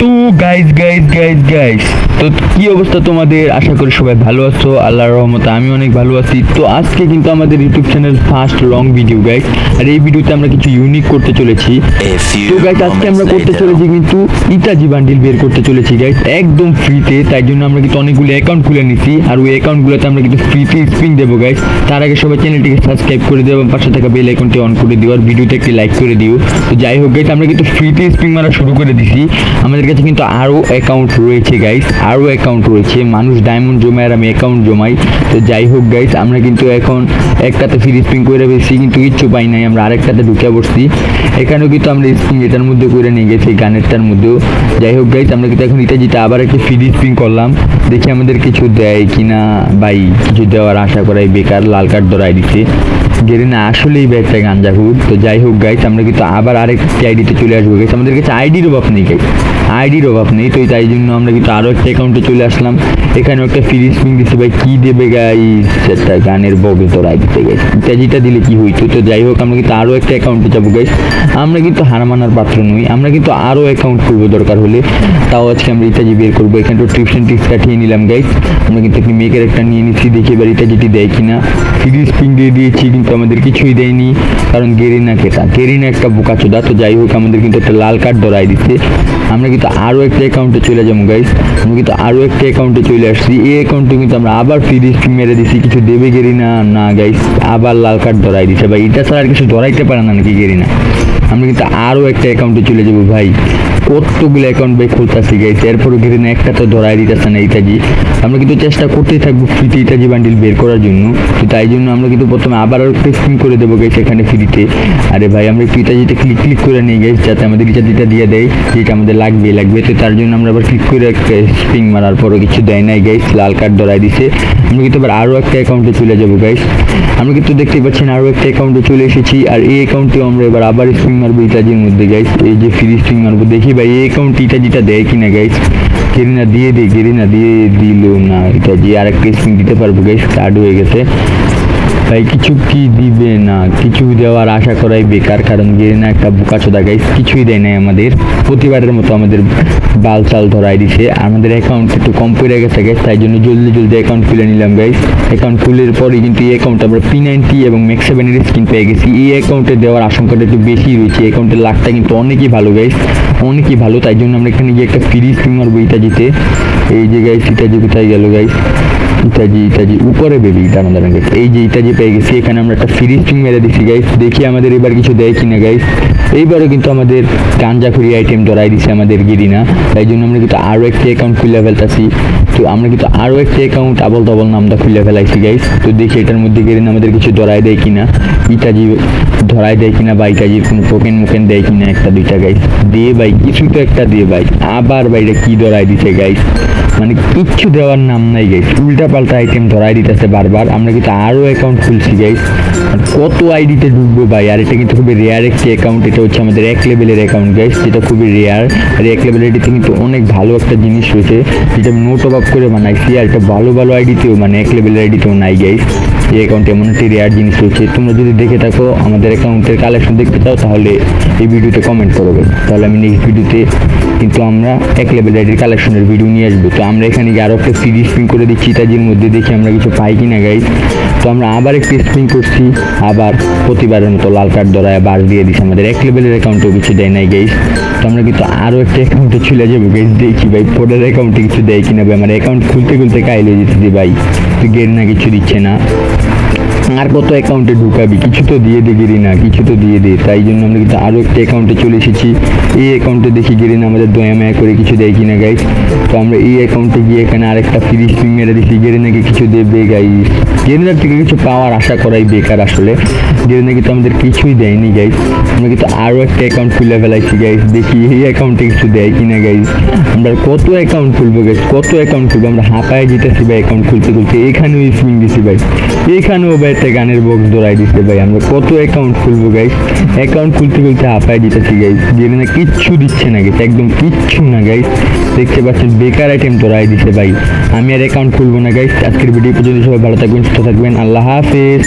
তো guys guys guys guys তো কি অবস্থা তোমাদের? আশা করি সবাই ভালো আছো আল্লাহর রহমতে আমি অনেক ভালো আছি। তো আজকে কিন্তু আমাদের YouTube channel first long video guys আর এই ভিডিওতে আমরা কিছু ইউনিক করতে চলেছি। তো গাইজ আজকে আমরা করতে চলেছি কিন্তু ইতাজি বান্ডিল বের করতে চলেছি গাইজ একদম ফ্রিতে তাই জন্য আমরা কিন্তু অনেকগুলো অ্যাকাউন্ট খুলে নিছি আর ওই অ্যাকাউন্টগুলোতে আমরা কিন্তু ফ্রিতে স্পিন দেবো গাইজ তার আগে সবাই চ্যানেলটিকে সাবস্ক্রাইব করে দিও এবং পাশে থাকা বেল আইকনটি অন করে দিও আর ভিডিওতে একটি লাইক করে দিও। তো যাই হোক গাইজ আমরা কিন্তু ফ্রিতে স্পিন মারা শুরু করে দিছি। আমাদের কাছে কিন্তু আরও অ্যাকাউন্ট রয়েছে গাইস আরও অ্যাকাউন্ট রয়েছে। মানুষ ডায়মন্ড জমায় আর আমি অ্যাকাউন্ট জমাই। তো যাই হোক গাইস আমরা কিন্তু এখন একটাতে ফ্রি স্পিন করে বেশি কিন্তু কিচ্ছু পাই নাই। আমরা আরেকটাতে ঢুকে বসছি এখানেও কিন্তু আমরা স্পিন এটার মধ্যে করে নিয়ে গেছি, গানেরটার মধ্যেও। যাই হোক গাইস আমরা কিন্তু এখন ইত্যাদিতে আবার একটা ফ্রি স্পিন করলাম। দেখি আমাদের কিছু দেয় কিনা বাই কিছু দেওয়ার আশা করাই বেকার লাল কার্ড ধরাই দিচ্ছে গেলে গেরিনা আসলেই বা একটা গাঞ্জা তো যাই হোক গাইস আমরা কিন্তু আবার আরেকটি আইডিতে চলে আসব গাইজ আমাদের কাছে আইডির অভাব নেই গাইজ আইডির অভাব নেই, তো তাই জন্য আমরা কিন্তু আরও একটা অ্যাকাউন্টে চলে আসলাম। এখানেও একটা ফ্রি স্পিন দিচ্ছে ভাই, কী দেবে গাইজ একটা গানের বগে তোর আইডিতে গাইজ ইত্যাদিটা দিলে কি হইতো? তো যাই হোক, আমরা কিন্তু আরও একটা অ্যাকাউন্টে যাব গাইজ আমরা কিন্তু হার মানার পাত্র নই, আমরা কিন্তু আরও অ্যাকাউন্ট খুলবো দরকার হলে। তাও আজকে আমরা ইত্যাদি বের করব। এখানে তো টিপস অ্যান্ড টিপস কাটিয়ে নিলাম গাইজ আমরা কিন্তু একটি মেয়েকের একটা নিয়ে নিচ্ছি, দেখি এবার ইত্যাদিটি দেয় কিনা। ফ্রি স্পিন দিয়ে দিয়েছি, কিন্তু আমাদের কিছুই দেয়নি। কারণ গেরিনা কেটা, গেরিনা একটা বোকাচোদা। তো যাই হোক, আমাদের কিন্তু একটা লাল কার্ড ধরাই দিচ্ছে। আমরা কিন্তু আরও একটা অ্যাকাউন্টে চলে যাব গাইস আমি কিন্তু আরও একটা অ্যাকাউন্টে চলে আসছি। এই অ্যাকাউন্টে কিন্তু আমরা আবার ফ্রি রিস্ক মেরে দিছি কিছু দেবে গেরি না না গাইস আবার লাল কার্ড ধরাই দিছে বা এটা ছাড়া আর কিছু ধরাইতে পারে না নাকি গেরিনা? আমরা কিন্তু আরও একটা অ্যাকাউন্টে চলে যাব ভাই। কতগুলো অ্যাকাউন্ট ভাই খুলতেছি গাইজ এরপরে গেরিনা একটা তো ধরাই দিতেছে না ইত্যাদি আমরা কিন্তু চেষ্টা করতেই থাকব ফ্রিতে ইত্যাদি বান্ডিল বের করার জন্য। তো তাই জন্য আমরা কিন্তু প্রথমে আবার একটা স্পিন করে দেবো গাইজ এখানে ফ্রিতে আরে ভাই, আমরা একটু ইত্যাদিতে ক্লিক ক্লিক করে নিই গাইজ যাতে আমাদের ইত্যাদিটা দিয়ে দেয়, যেটা আমাদের লাগবে লাগবে। তো তার জন্য আমরা আবার ক্লিক করে একটা স্পিন মারার পরও কিছু দেয় নাই গাইজ লাল কার্ড ধরাই দিছে। আমরা কিন্তু আবার আরও একটা অ্যাকাউন্টে চলে যাব গাইস আমরা কিন্তু দেখতে পাচ্ছেন আরও একটা অ্যাকাউন্টে চলে এসেছি, আর এই অ্যাকাউন্টে আমরা এবার আবার স্পিন মারবো ইত্যাদির মধ্যে গাইস এই যে ফ্রি স্পিন মারবো দেখি ভাই, এই টিটা জিটা দেয় কিনা রে না দিয়ে দিই গেরি না দিয়ে দিল না, এটা যে একটা স্পিন দিতে পারব গাইস কার্ড হয়ে গেছে। ভাই, কিছু কি দিবে না? কিছু দেওয়ার আশা করাই বেকার, কারণ গেরিনা একটা বোকাচোদা গাইস কিছুই দেয় নাই আমাদের। প্রতিবারের মতো আমাদের বাল চাল ধরাই দিছে। আমাদের অ্যাকাউন্ট একটু কম পড়ে গেছে গাইস তাই জন্য জলদি জলদি অ্যাকাউন্ট খুলে নিলাম গাইজ অ্যাকাউন্ট খুলের পরে কিন্তু এই অ্যাকাউন্ট আমরা পি নাইনটি এবং ম্যাক্স সেভেনের স্কিন পেয়ে গেছি। এই অ্যাকাউন্টে দেওয়ার আশঙ্কাটা একটু বেশি রয়েছে। অ্যাকাউন্টের লাখটা কিন্তু অনেকই ভালো গাইস অনেকই ভালো, তাই জন্য আমরা এখানে গিয়ে একটা ফ্রি স্কিম মারবো ইত্যাদিতে এই যে গাইজ যে কোথায় গেল গাইজ ইত্যাদি ইত্যাদি, উপরে বেবি দাঁড়ান দাঁড়ান guys। এই যে ইত্যাদি পেয়ে গেছি, এখানে আমরা একটা ফ্রি স্ট্রিং মেরে দিছি গাইস দেখি আমাদের এবার কিছু দেয় কিনা গাইস এইবারও কিন্তু আমাদের গাঞ্জাখুরি আইটেম ধরাই দিছে আমাদের গিরিনা। তাই জন্য আমরা কিন্তু আরও একটি অ্যাকাউন্ট খুলে ফেলতেছি। তো আমরা কিন্তু আরও একটি অ্যাকাউন্ট আবল তাবল নামটা খুলে ফেলাইছি গাইস তো দেখি এটার মধ্যে গিরিনা আমাদের কিছু ধরাই দেয় কিনা। ইত্যাদি ধরাই দেয় কিনা বা ইত্যাদির কোনো টোকেন মোকেন দেয় কিনা একটা, দুইটা গাইস দিয়ে ভাই কিছু তো একটা দিয়ে ভাই। আবার বাইরে কি ধরাই দিছে গাইস মানে কিচ্ছু দেওয়ার নাম নাই গাইস উল্টা পাল্টা আইটেম ধরাই দিতেছে বারবার, আমরা কিন্তু আরও অ্যাকাউন্ট খুলছি গাইস কত আইডিতে ঢুকবো ভাই, আর এটা কিন্তু খুবই রেয়ার একটি অ্যাকাউন্ট এটা হচ্ছে আমাদের এক লেভেলের অ্যাকাউন্ট গাইস যেটা খুবই রেয়ার আর এক লেভেলের আইডিতে কিন্তু অনেক ভালো একটা জিনিস রয়েছে যেটা আমি নোট অফ করে বানাইছি, আর এটা ভালো ভালো আইডিতেও মানে এক লেভেলের আইডিতেও নাই গাইস এই অ্যাকাউন্টে এমন একটি রেয়ার জিনিস রয়েছে তোমরা যদি দেখে থাকো, আমাদের অ্যাকাউন্টের কালেকশন দেখতে চাও, তাহলে এই ভিডিওতে কমেন্ট করবে তাহলে আমি নেক্সট ভিডিওতে কিন্তু আমরা এক লেভেল আইডির কালেকশনের ভিডিও নিয়ে আসব। তো আমরা এখানে গিয়ে আরও একটা ফ্রি স্পিন করে দিচ্ছি ইত্যাদির মধ্যে দেখি আমরা কিছু পাই কিনা গাইস তো আমরা আবার একটি স্পিন করছি, আবার প্রতিবারের মতো লাল কার্ড ধরায় বার দিয়ে দিচ্ছি আমাদের এক লেভেলের অ্যাকাউন্টেও কিছু দেয় নাই গাইস তো আমরা কিন্তু আরও একটা অ্যাকাউন্টে চলে যাব গাইস দেখি ভাই, পরের অ্যাকাউন্টে কিছু দেয় কিনা ভাই? আমার অ্যাকাউন্ট খুলতে খুলতে কাইলে যেতেছি ভাই। তো গের না কিছু দিচ্ছে না। আর কত অ্যাকাউন্টে ঢুকাবি? কিছু তো দিয়ে দে গিরি না কিছু তো দিয়ে দে। তাই জন্য আমরা কিন্তু আরও একটা অ্যাকাউন্টে চলে এসেছি। এই অ্যাকাউন্টে দেখি গিরি না আমাদের দয়া মায়া করে কিছু দেয় কিনা গাইস তো আমরা এই অ্যাকাউন্টে গিয়ে এখানে আরেকটা ফ্রি স্পিন মেরে দিচ্ছি গেরে নাকি কিছু দেবে গাইস গেরিনার থেকে কিছু পাওয়ার আশা করাই বেকার আসলে। গেরিনা কিন্তু আমাদের কিছুই দেয়নি গাইস আমরা কিন্তু আরও একটা অ্যাকাউন্ট খুলে ফেলাইছি গাইস দেখি এই অ্যাকাউন্টে কিছু দেয় কিনা গাইস আমরা কত অ্যাকাউন্ট খুলবো গাইস কত অ্যাকাউন্ট খুলবো? আমরা হাঁপায় জিতেছি ভাই অ্যাকাউন্ট খুলতে খুলতে। এখানেও স্পিন দিছি, ভাই। এখানেও ভাই একটা গানের বক্স দৌড়াই দিচ্ছে ভাই, আমরা কত অ্যাকাউন্ট খুলবো গাইস অ্যাকাউন্ট খুলতে খুলতে হাঁপায় দিতেছি গাইস গেলে না কিচ্ছু দিচ্ছে না গেছে একদম কিচ্ছু না গাইস দেখতে পাচ্ছেন, বেকার আইটেম ধরাই দিচ্ছে ভাই। আমি আর অ্যাকাউন্ট খুলবো না গাইস আজকের ভিডিও পর্যন্ত, সবাই ভালো থাকবেন, সুস্থ থাকবেন। আল্লাহ হাফেজ।